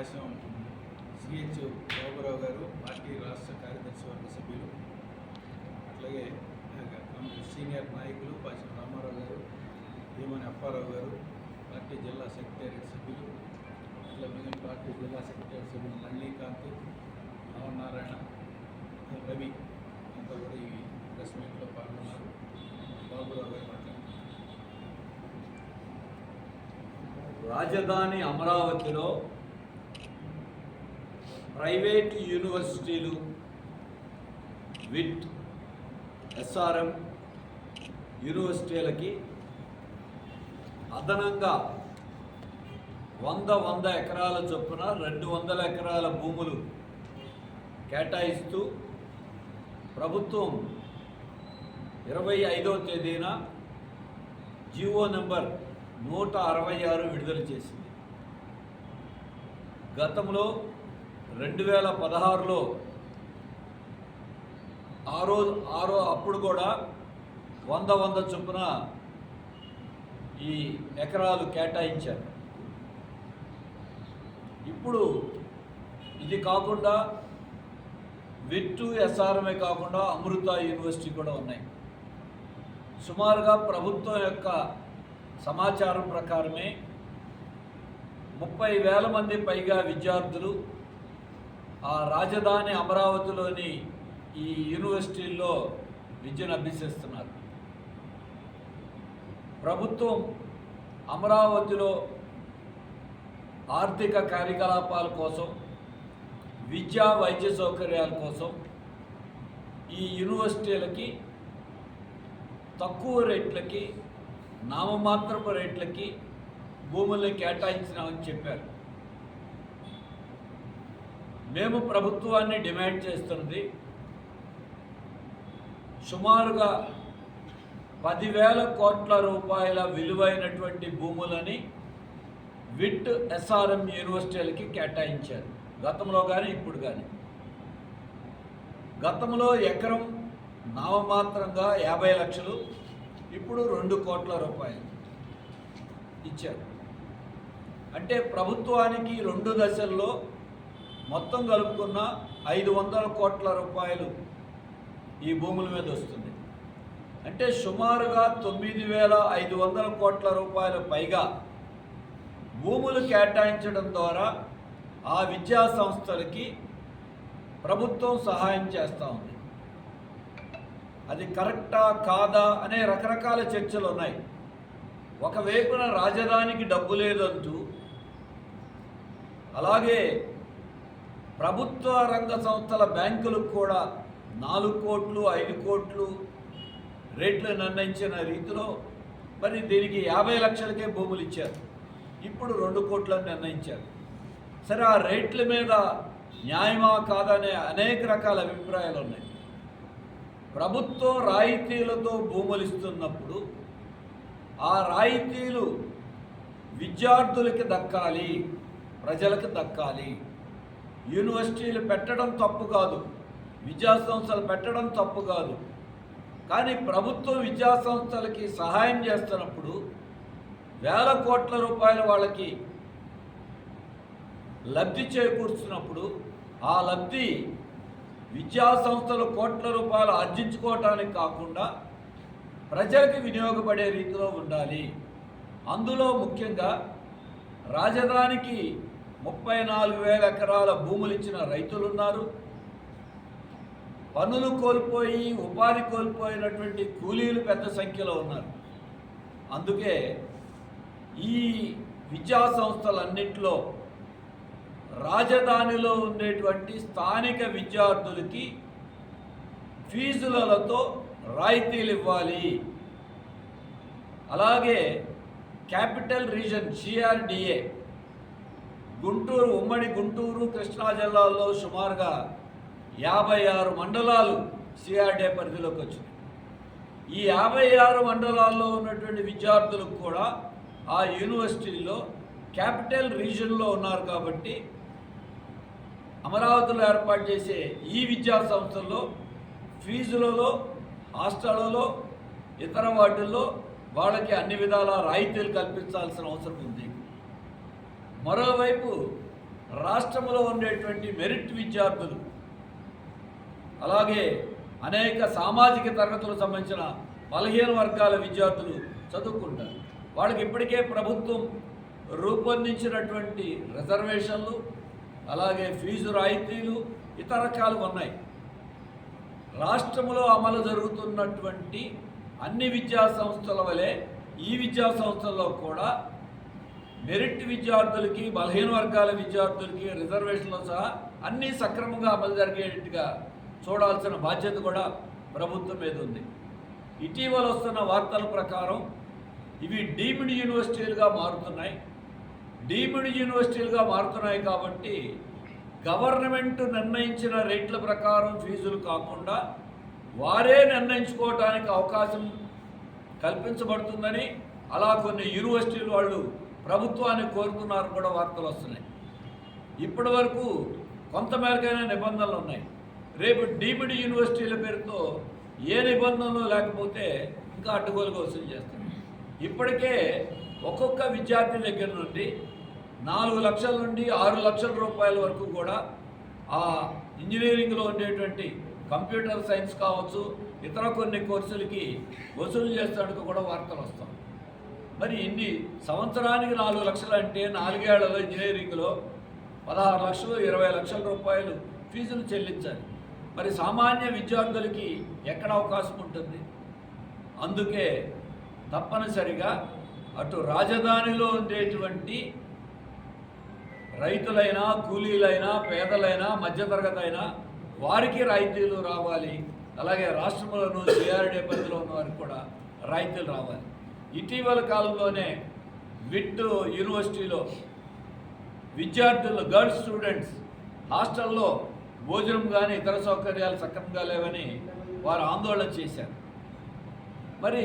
పాశం CH Baburao గారు party రాష్ట్ర కార్యదర్శి వర్గ సభ్యులు. అట్లాగే సీనియర్ నాయకులు పాశం రామారావు గారు భీమని అప్పారావు గారు పార్టీ జిల్లా సెక్రటేరియట్ సభ్యులు అట్లా మిగిలిన పార్టీ జిల్లా సెక్రటేరియట్ సభ్యులు నళినీకాంత్ పవన్ నారాయణ రవి అంతా కూడా ఈ ప్రెస్ మీట్లో పాల్గొన్నారు. బాబురావు గారు మాట్లాడారు రాజధాని అమరావతిలో ప్రైవేట్ యూనివర్సిటీలు విత్ ఎస్ఆర్ఎం యూనివర్సిటీలకి అదనంగా వంద వంద ఎకరాల చొప్పున రెండు వందల ఎకరాల భూములు కేటాయిస్తూ ప్రభుత్వం ఇరవై ఐదవ తేదీన జీవో నెంబర్ నూట అరవై ఆరు విడుదల చేసింది. గతంలో రెండు వేల పదహారులో ఆరో ఆరో అప్పుడు కూడా వంద వంద చొప్పున ఈ ఎకరాలు కేటాయించారు. ఇప్పుడు ఇది కాకుండా విట్టు ఎస్ఆర్ఎంఏ కాకుండా అమృత యూనివర్సిటీ కూడా ఉన్నాయి. సుమారుగా ప్రభుత్వం యొక్క సమాచారం ప్రకారమే ముప్పై వేల మంది పైగా విద్యార్థులు ఆ రాజధాని అమరావతిలోని ఈ యూనివర్సిటీల్లో విద్యను అభ్యసిస్తున్నారు. ప్రభుత్వం అమరావతిలో ఆర్థిక కార్యకలాపాల కోసం విద్యా వైద్య సౌకర్యాల కోసం ఈ యూనివర్సిటీలకి తక్కువ రేట్లకి నామమాత్రపు రేట్లకి భూముల్ని కేటాయించినామని చెప్పారు. మేము ప్రభుత్వాన్ని డిమాండ్ చేస్తున్నది సుమారుగా పదివేల కోట్ల రూపాయల విలువైనటువంటి భూములని విట్ ఎస్ఆర్ఎం యూనివర్సిటీలకి కేటాయించారు. గతంలో కానీ ఇప్పుడు కానీ గతంలో ఎకరం నామమాత్రంగా యాభై లక్షలు ఇప్పుడు రెండు కోట్ల రూపాయలు ఇచ్చారు. అంటే ప్రభుత్వానికి రెండు దశల్లో మొత్తం కలుపుకున్న ఐదు వందల కోట్ల రూపాయలు ఈ భూముల మీద వస్తుంది. అంటే సుమారుగా తొమ్మిది వేల ఐదు వందల కోట్ల రూపాయల పైగా భూములు కేటాయించడం ద్వారా ఆ విద్యా సంస్థలకి ప్రభుత్వం సహాయం చేస్తూ ఉంది. అది కరెక్టా కాదా అనే రకరకాల చర్చలు ఉన్నాయి. ఒకవైపున రాజధానికి డబ్బు లేదంటూ అలాగే ప్రభుత్వ రంగ సంస్థల బ్యాంకులకు కూడా నాలుగు కోట్లు ఐదు కోట్లు రేట్లు నిర్ణయించిన రీతిలో మరి దీనికి యాభై లక్షలకే భూములు ఇచ్చారు. ఇప్పుడు రెండు కోట్లను నిర్ణయించారు. సరే ఆ రేట్ల మీద న్యాయమా కాదనే అనేక రకాల అభిప్రాయాలు ఉన్నాయి. ప్రభుత్వం రాయితీలతో భూములు ఇస్తున్నప్పుడు ఆ రాయితీలు విద్యార్థులకి దక్కాలి ప్రజలకు దక్కాలి యూనివర్సిటీలు పెట్టడం తప్పు కాదు. విద్యా సంస్థలు పెట్టడం తప్పు కాదు. కానీ ప్రభుత్వం విద్యా సంస్థలకి సహాయం చేస్తున్నప్పుడు వేల కోట్ల రూపాయల వాళ్ళకి లబ్ధి చేకూర్చున్నప్పుడు ఆ లబ్ధి విద్యా సంస్థలు కోట్ల రూపాయలు ఆర్జించుకోవటానికి కాకుండా ప్రజలకు వినియోగపడే రీతిలో ఉండాలి. అందులో ముఖ్యంగా రాజధానికి ముప్పై నాలుగు వేల ఎకరాల భూములు ఇచ్చిన రైతులు ఉన్నారు పనులు కోల్పోయి ఉపాధి కోల్పోయినటువంటి కూలీలు పెద్ద సంఖ్యలో ఉన్నారు. అందుకే ఈ విద్యా సంస్థలన్నింటిలో రాజధానిలో ఉండేటువంటి స్థానిక విద్యార్థులకి ఫీజులతో రాయితీలు ఇవ్వాలి అలాగే క్యాపిటల్ రీజన్ సిఆర్డిఏ గుంటూరు ఉమ్మడి గుంటూరు కృష్ణా జిల్లాల్లో సుమారుగా యాభై ఆరు మండలాలు సిఆర్డే పరిధిలోకి వచ్చినాయి. ఈ యాభై ఆరు మండలాల్లో ఉన్నటువంటి విద్యార్థులకు కూడా ఆ యూనివర్సిటీలో క్యాపిటల్ రీజన్లో ఉన్నారు కాబట్టి అమరావతిలో ఏర్పాటు చేసే ఈ విద్యా సంస్థల్లో ఫీజులలో హాస్టళ్ళలో ఇతర వాటిల్లో వాళ్ళకి అన్ని విధాల రాయితీలు కల్పించాల్సిన అవసరం ఉంది. మరోవైపు రాష్ట్రంలో ఉండేటువంటి మెరిట్ విద్యార్థులు అలాగే అనేక సామాజిక తరగతులకు సంబంధించిన బలహీన వర్గాల విద్యార్థులు చదువుకుంటారు. వాళ్ళకి ఇప్పటికే ప్రభుత్వం రూపొందించినటువంటి రిజర్వేషన్లు అలాగే ఫీజు రాయితీలు ఇతర రకాలు ఉన్నాయి. రాష్ట్రంలో అమలు జరుగుతున్నటువంటి అన్ని విద్యా సంస్థల వలె ఈ విద్యా సంస్థల్లో కూడా మెరిట్ విద్యార్థులకి బలహీన వర్గాల విద్యార్థులకి రిజర్వేషన్లు సహా అన్నీ సక్రమంగా అమలు జరిగేట్టుగా చూడాల్సిన బాధ్యత కూడా ప్రభుత్వం మీద ఉంది. ఇటీవల వస్తున్న వార్తల ప్రకారం ఇవి డీమ్డ్ యూనివర్సిటీలుగా మారుతున్నాయి. డీమ్డ్ యూనివర్సిటీలుగా మారుతున్నాయి కాబట్టి గవర్నమెంట్ నిర్ణయించిన రేట్ల ప్రకారం ఫీజులు కాకుండా వారే నిర్ణయించుకోవడానికి అవకాశం కల్పించబడుతుందని అలా కొన్ని యూనివర్సిటీలు వాళ్ళు ప్రభుత్వాన్ని కోరుతున్నారు కూడా వార్తలు వస్తున్నాయి. ఇప్పటి వరకు కొంతమేరకైనా నిబంధనలు ఉన్నాయి. రేపు డీమ్డ్ యూనివర్సిటీల పేరుతో ఏ నిబంధనలు లేకపోతే ఇంకా అడ్డుగోలుగా వసూలు చేస్తారు. ఇప్పటికే ఒక్కొక్క విద్యార్థి దగ్గర నుండి నాలుగు లక్షల నుండి ఆరు లక్షల రూపాయల వరకు కూడా ఆ ఇంజనీరింగ్లో ఉండేటువంటి కంప్యూటర్ సైన్స్ కావచ్చు ఇతర కొన్ని కోర్సులకి వసూలు చేస్తాడుకు కూడా వార్తలు వస్తాం మరి ఇన్ని సంవత్సరానికి నాలుగు లక్షలు అంటే నాలుగేళ్ళలో ఇంజనీరింగ్లో పదహారు లక్షలు ఇరవై లక్షల రూపాయలు ఫీజులు చెల్లించాలి. మరి సామాన్య విద్యార్థులకి ఎక్కడ అవకాశం ఉంటుంది? అందుకే తప్పనిసరిగా అటు రాజధానిలో ఉండేటువంటి రైతులైనా కూలీలైనా పేదలైనా మధ్యతరగతి అయినా వారికి రాయితీలు రావాలి. అలాగే రాష్ట్రంలోనూ సిఆర్డీ పరిధిలో ఉన్న వారికి కూడా రాయితీలు రావాలి. ఇటీవల కాలంలోనే విట్ యూనివర్సిటీలో విద్యార్థులు గర్ల్స్ స్టూడెంట్స్ హాస్టల్లో భోజనం కానీ ఇతర సౌకర్యాలు సక్రమంగా లేవని వారు ఆందోళన చేశారు. మరి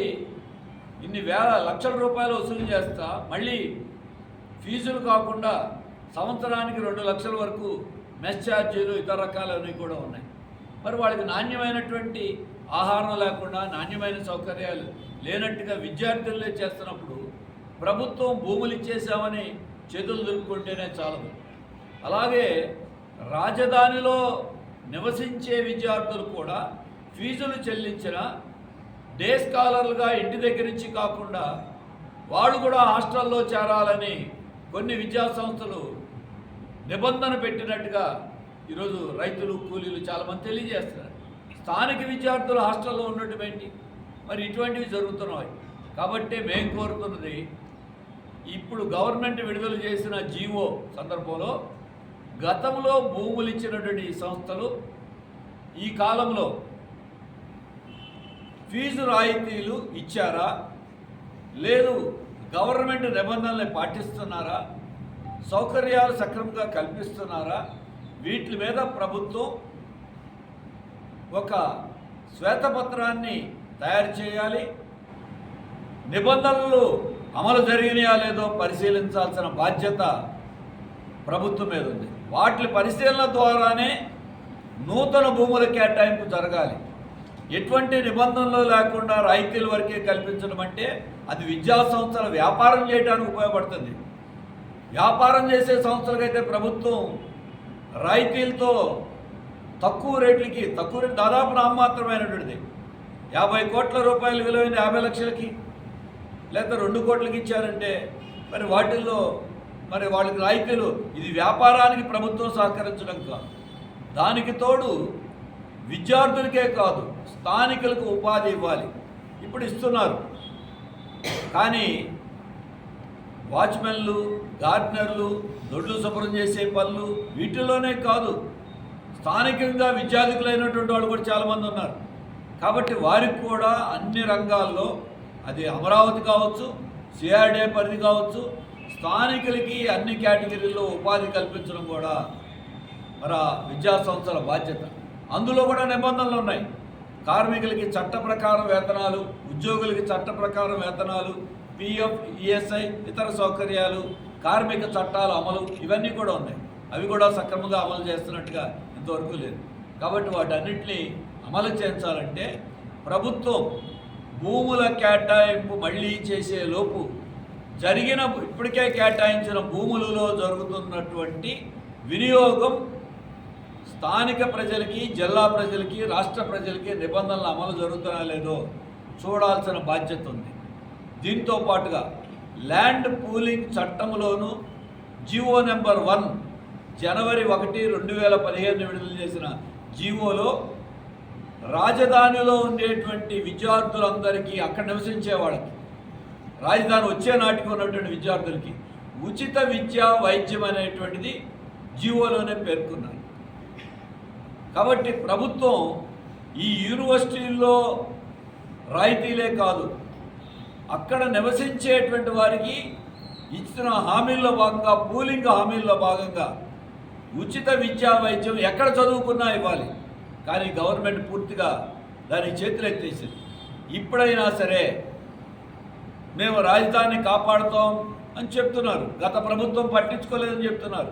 ఇన్ని వేల లక్షల రూపాయలు వసూలు చేస్తా మళ్ళీ ఫీజులు కాకుండా సంవత్సరానికి రెండు లక్షల వరకు మెస్ ఛార్జీలు ఇతర రకాలన్నీ కూడా ఉన్నాయి. మరి వాళ్ళకి నాణ్యమైనటువంటి ఆహారం లేకుండా నాణ్యమైన సౌకర్యాలు లేనట్టుగా విద్యార్థులే చేస్తున్నప్పుడు ప్రభుత్వం భూములు ఇచ్చేసామని చేతులు దులుపుకుంటేనే చాలదు. అలాగే రాజధానిలో నివసించే విద్యార్థులు కూడా ఫీజులు చెల్లించిన డే స్కాలర్లుగా ఇంటి దగ్గర నుంచి కాకుండా వాళ్ళు కూడా హాస్టల్లో చేరాలని కొన్ని విద్యా సంస్థలు నిబంధన పెట్టినట్టుగా ఈరోజు రైతులు కూలీలు చాలామంది తెలియజేస్తున్నారు. స్థానిక విద్యార్థులు హాస్టల్లో ఉండటం ఏంటి? మరి ఇటువంటివి జరుగుతున్నాయి. కాబట్టి మేము కోరుతున్నది ఇప్పుడు గవర్నమెంట్ విడుదల చేసిన జీవో సందర్భంలో గతంలో భూములు ఇచ్చినటువంటి సంస్థలు ఈ కాలంలో ఫీజు రాయితీలు ఇచ్చారా? లేదు గవర్నమెంట్ నిబంధనల్ని పాటిస్తున్నారా? సౌకర్యాలు సక్రమంగా కల్పిస్తున్నారా? వీటి మీద ప్రభుత్వం ఒక శ్వేతపత్రాన్ని తయారు చేయాలి. నిబంధనలు అమలు జరిగినాయా లేదో పరిశీలించాల్సిన బాధ్యత ప్రభుత్వం మీద ఉంది. వాటి పరిశీలన ద్వారానే నూతన భూముల కేటాయింపు జరగాలి. ఎటువంటి నిబంధనలు లేకుండా రాయితీల వరకే కల్పించడం అంటే అది విద్యా సంస్థల వ్యాపారం చేయడానికి ఉపయోగపడుతుంది. వ్యాపారం చేసే సంస్థలకైతే ప్రభుత్వం రాయితీలతో తక్కువ రేట్లకి తక్కువ రేటు దాదాపు నామమాత్రమైనటువంటిది. యాభై కోట్ల రూపాయలు విలువైన యాభై లక్షలకి లేదా రెండు కోట్లకి ఇచ్చారంటే మరి వాటిల్లో మరి వాళ్ళకి రాయితీలు ఇది వ్యాపారానికి ప్రభుత్వం సహకరించడం కాదు. దానికి తోడు విద్యార్థులకే కాదు స్థానికులకు ఉపాధి ఇవ్వాలి. ఇప్పుడు ఇస్తున్నారు. కానీ వాచ్మెన్లు గార్డెనర్లు దొడ్లు శుభ్రం చేసే పనులు వీటిలోనే కాదు. స్థానికంగా విద్యార్థికులైనటువంటి వాళ్ళు కూడా చాలామంది ఉన్నారు. కాబట్టి వారికి కూడా అన్ని రంగాల్లో అది అమరావతి కావచ్చు సిఆర్డే పరిధి కావచ్చు స్థానికులకి అన్ని కేటగిరీల్లో ఉపాధి కల్పించడం కూడా మరి విద్యా సంస్థల బాధ్యత. అందులో కూడా నిబంధనలు ఉన్నాయి. కార్మికులకి చట్ట ప్రకారం వేతనాలు ఉద్యోగులకి చట్ట ప్రకారం వేతనాలు పిఎఫ్ ఈఎస్ఐ ఇతర సౌకర్యాలు కార్మిక చట్టాల అమలు ఇవన్నీ కూడా ఉన్నాయి. అవి కూడా సక్రమంగా అమలు చేస్తున్నట్టుగా ఇంతవరకు లేదు. కాబట్టి వాటన్నింటినీ అమలు చేయించాలంటే ప్రభుత్వం భూముల కేటాయింపు మళ్ళీ చేసే లోపు జరిగిన ఇప్పటికే కేటాయించిన భూములలో జరుగుతున్నటువంటి వినియోగం స్థానిక ప్రజలకి జిల్లా ప్రజలకి రాష్ట్ర ప్రజలకి నిబంధనలు అమలు జరుగుతున్నా లేదో చూడాల్సిన బాధ్యత ఉంది. దీంతో పాటుగా ల్యాండ్ పూలింగ్ చట్టంలోను జీవో నెంబర్ వన్ జనవరి ఒకటి రెండు వేల పదిహేను విడుదల చేసిన జీవోలో రాజధానిలో ఉండేటువంటి విద్యార్థులందరికీ అక్కడ నివసించే వాళ్ళకి రాజధాని వచ్చే నాటికి ఉన్నటువంటి విద్యార్థులకి ఉచిత విద్య వైద్యం అనేటువంటిది జీవోలోనే పేర్కొన్నారు. కాబట్టి ప్రభుత్వం ఈ యూనివర్సిటీల్లో రాయితీలే కాదు అక్కడ నివసించేటువంటి వారికి ఇచ్చిన హామీల్లో భాగంగా పూలింగ్ హామీల్లో భాగంగా ఉచిత విద్యా వైద్యం ఎక్కడ చదువుకున్నా ఇవ్వాలి. కానీ గవర్నమెంట్ పూర్తిగా దాని చేతులు ఎత్తేసింది. ఇప్పుడైనా సరే మేము రాజధానిని కాపాడుతాం అని చెప్తున్నారు. గత ప్రభుత్వం పట్టించుకోలేదని చెప్తున్నారు.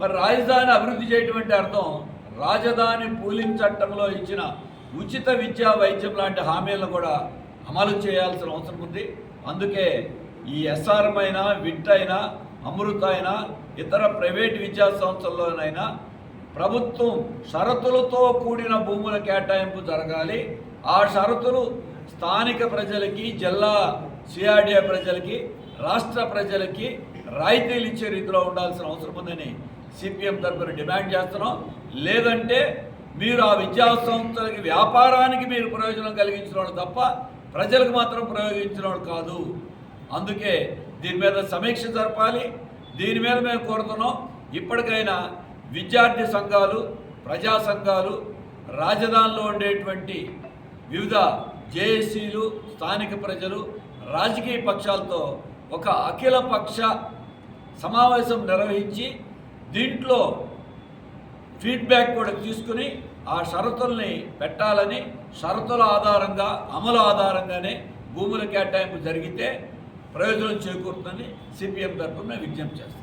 మరి రాజధాని అభివృద్ధి చేయటం అంటే అర్థం రాజధాని పూలింగ్ చట్టంలో ఇచ్చిన ఉచిత విద్యా వైద్యం లాంటి హామీలను కూడా అమలు చేయాల్సిన అవసరం ఉంది. అందుకే ఈ ఎస్ఆర్ఎం అయినా విట్ అయినా అమృత అయినా ఇతర ప్రైవేట్ విద్యా సంస్థల్లోనైనా ప్రభుత్వం షరతులతో కూడిన భూముల కేటాయింపు జరగాలి. ఆ షరతులు స్థానిక ప్రజలకి జిల్లా సిఆర్డిఏ ప్రజలకి రాష్ట్ర ప్రజలకి రాయితీలు ఇచ్చే రీతిలో ఉండాల్సిన అవసరం ఉందని సిపిఎం తరఫున డిమాండ్ చేస్తున్నాం. లేదంటే మీరు ఆ విద్యా సంస్థలకి వ్యాపారానికి మీరు ప్రయోజనం కలిగించిన తప్ప ప్రజలకు మాత్రం ప్రయోగించిన కాదు. అందుకే దీని మీద సమీక్ష జరపాలి. దీని మీద మేము కోరుతున్నాం. ఇప్పటికైనా విద్యార్థి సంఘాలు ప్రజా సంఘాలు రాజధానిలో ఉండేటువంటి వివిధ జేఏసీలు స్థానిక ప్రజలు రాజకీయ పక్షాలతో ఒక అఖిల పక్ష సమావేశం నిర్వహించి దీంట్లో ఫీడ్బ్యాక్ కూడా తీసుకుని ఆ షరతుల్ని పెట్టాలని షరతుల ఆధారంగా అమలు ఆధారంగానే భూముల కేటాయింపు జరిగితే ప్రయోజనం చేకూరుతుందని సిపిఎం తరఫున విజ్ఞప్తి చేస్తాం.